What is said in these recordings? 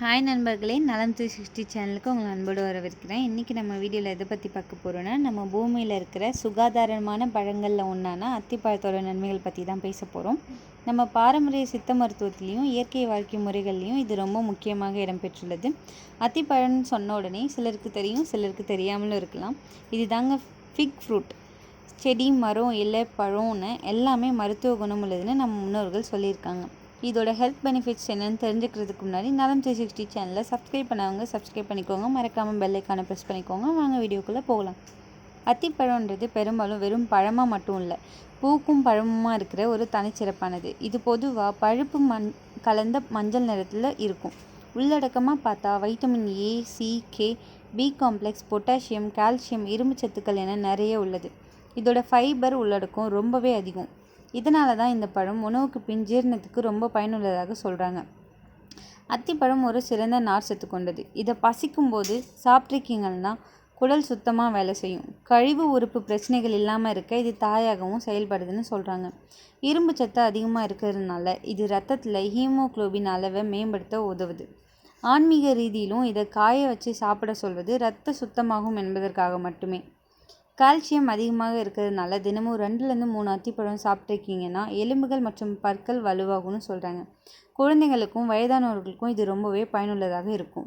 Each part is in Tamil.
ஹாய் நண்பர்களே நலம் த்ரீ சிக்ஸ்டி சேனலுக்கு உங்களை அன்போடு வரவேற்கிறேன். இன்றைக்கி நம்ம வீடியோவில் எதை பற்றி பார்க்க போகிறோன்னா நம்ம பூமியில் இருக்கிற சுகாதாரமான பழங்களில் ஒன்றான அத்திப்பழத்தோட நன்மைகள் பற்றி தான் பேச போகிறோம் நம்ம பாரம்பரிய சித்த மருத்துவத்திலையும் இயற்கை வாழ்க்கை முறைகள்லையும் இது ரொம்ப முக்கியமாக இடம்பெற்றுள்ளது. அத்திப்பழம்னு சொன்ன உடனே சிலருக்கு தெரியும் சிலருக்கு தெரியாமலும் இருக்கலாம். இது தாங்க ஃபிக் ஃப்ரூட் செடி மரம் இலை பழம்னு எல்லாமே மருத்துவ குணம் உள்ளதுன்னு நம்ம முன்னோர்கள் சொல்லியிருக்காங்க. இதோட ஹெல்த் பெனிஃபிட்ஸ் என்னென்னு தெரிஞ்சுக்கிறதுக்கு முன்னாடி நலம் த்ரீ சிக்ஸ்டி சேனலை சப்ஸ்கிரைப் பண்ணவங்க சப்ஸ்கிரைப் பண்ணிக்கோங்க. மறக்காமல் பெல்லைக்கான ப்ரெஸ் பண்ணிக்கோங்க. வாங்க வீடியோக்குள்ளே போகலாம். அத்திப்பழம்ன்றது பெரும்பாலும் வெறும் பழமாக மட்டும் இல்லை பூக்கும் பழமுமா இருக்கிற ஒரு தனிச்சிறப்பானது. இது பொதுவாக பழுப்பு மண் கலந்த மஞ்சள் நிறத்தில் இருக்கும். உள்ளடக்கமாக பார்த்தா vitamin A C K B complex potassium calcium இரும்பு சத்துக்கள் என நிறைய உள்ளது. இதோட ஃபைபர் உள்ளடக்கம் ரொம்பவே அதிகம். இதனால தான் இந்த பழம் உணவுக்கு பின் ஜீரணத்துக்கு ரொம்ப பயனுள்ளதாக சொல்கிறாங்க அத்திப்பழம் ஒரு சிறந்த நார் சத்து கொண்டது. இதை பசிக்கும் போது சாப்பிட்ருக்கீங்கன்னா குடல் சுத்தமாக வேலை செய்யும். கழிவு உறுப்பு பிரச்சனைகள் இல்லாமல் இருக்க இது தாயாகவும் செயல்படுதுன்னு சொல்கிறாங்க இரும்பு சத்து அதிகமாக இருக்கிறதுனால இது ரத்தத்தில் ஹீமோக்ளோபின் அளவை மேம்படுத்த உதவுது. ஆன்மீக ரீதியிலும் இதை காய வச்சு சாப்பிட சொல்வது ரத்த சுத்தமாகும் என்பதற்காக மட்டுமே. கால்சியம் அதிகமாக இருக்கிறதுனால தினமும் ரெண்டுலேருந்து மூணு அத்திப்பழம் சாப்பிட்ருக்கீங்கன்னா எலும்புகள் மற்றும் பற்கள் வலுவாகும்னு சொல்கிறாங்க குழந்தைங்களுக்கும் வயதானவர்களுக்கும் இது ரொம்பவே பயனுள்ளதாக இருக்கும்.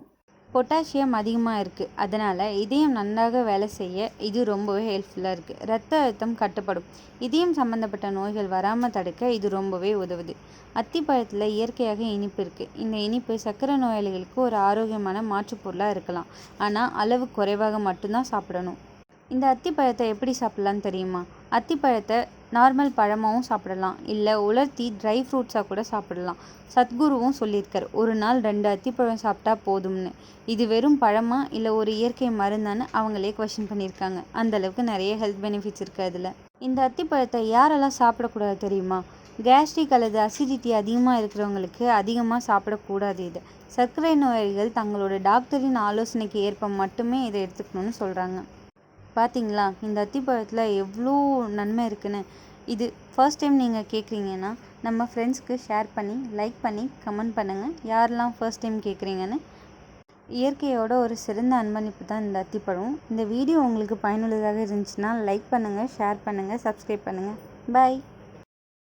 பொட்டாசியம் அதிகமாக இருக்குது அதனால் இதயம் நன்றாக வேலை செய்ய இது ரொம்பவே ஹெல்ப்ஃபுல்லாக இருக்குது ரத்த அழுத்தம் கட்டுப்படும். இதயம் சம்மந்தப்பட்ட நோய்கள் வராமல் தடுக்க இது ரொம்பவே உதவுது. அத்திப்பழத்தில் இயற்கையாக இனிப்பு இருக்குது இந்த இனிப்பு சர்க்கரை நோயாளிகளுக்கு ஒரு ஆரோக்கியமான மாற்றுப்பொருளாக இருக்கலாம். ஆனால் அளவு குறைவாக மட்டும்தான் சாப்பிடணும். இந்த அத்திப்பழத்தை எப்படி சாப்பிட்லான்னு தெரியுமா? அத்திப்பழத்தை நார்மல் பழமாகவும் சாப்பிடலாம். இல்லை உலர்த்தி ட்ரை ஃப்ரூட்ஸாக கூட சாப்பிடலாம். சத்குருவும் சொல்லியிருக்கார் ஒரு நாள் ரெண்டு அத்திப்பழம் சாப்பிட்டா போதும்னு. இது வெறும் பழமா? இல்லை ஒரு இயற்கை மருந்தான்னு அவங்களே கொஷின் பண்ணியிருக்காங்க. அந்தளவுக்கு நிறைய ஹெல்த் பெனிஃபிட்ஸ் இருக்குது அதில். இந்த அத்திப்பழத்தை யாரெல்லாம் சாப்பிடக்கூடாது தெரியுமா? கேஸ்ட்ரிக் அல்லது அசிடிட்டி அதிகமாக இருக்கிறவங்களுக்கு அதிகமாக சாப்பிடக்கூடாது இது. சர்க்கரை நோயாளிகள் தங்களோட டாக்டரின் ஆலோசனைக்கு ஏற்ப மட்டுமே இதை எடுத்துக்கணும்னு சொல்கிறாங்க பார்த்தீங்களா இந்த அத்திப்பழத்தில் எவ்வளோ நன்மை இருக்குன்னு. இது ஃபர்ஸ்ட் டைம் நீங்கள் கேட்குறீங்கன்னா நம்ம ஃப்ரெண்ட்ஸ்க்கு ஷேர் பண்ணி லைக் பண்ணி கமெண்ட் பண்ணுங்கள் யாரெல்லாம் ஃபர்ஸ்ட் டைம் கேட்குறீங்கன்னு இயற்கையோட ஒரு சிறந்த அன்பளிப்பு தான் இந்த அத்திப்பழம். இந்த வீடியோ உங்களுக்கு பயனுள்ளதாக இருந்துச்சுன்னா லைக் பண்ணுங்கள் ஷேர் பண்ணுங்கள் சப்ஸ்கிரைப் பண்ணுங்கள் பாய்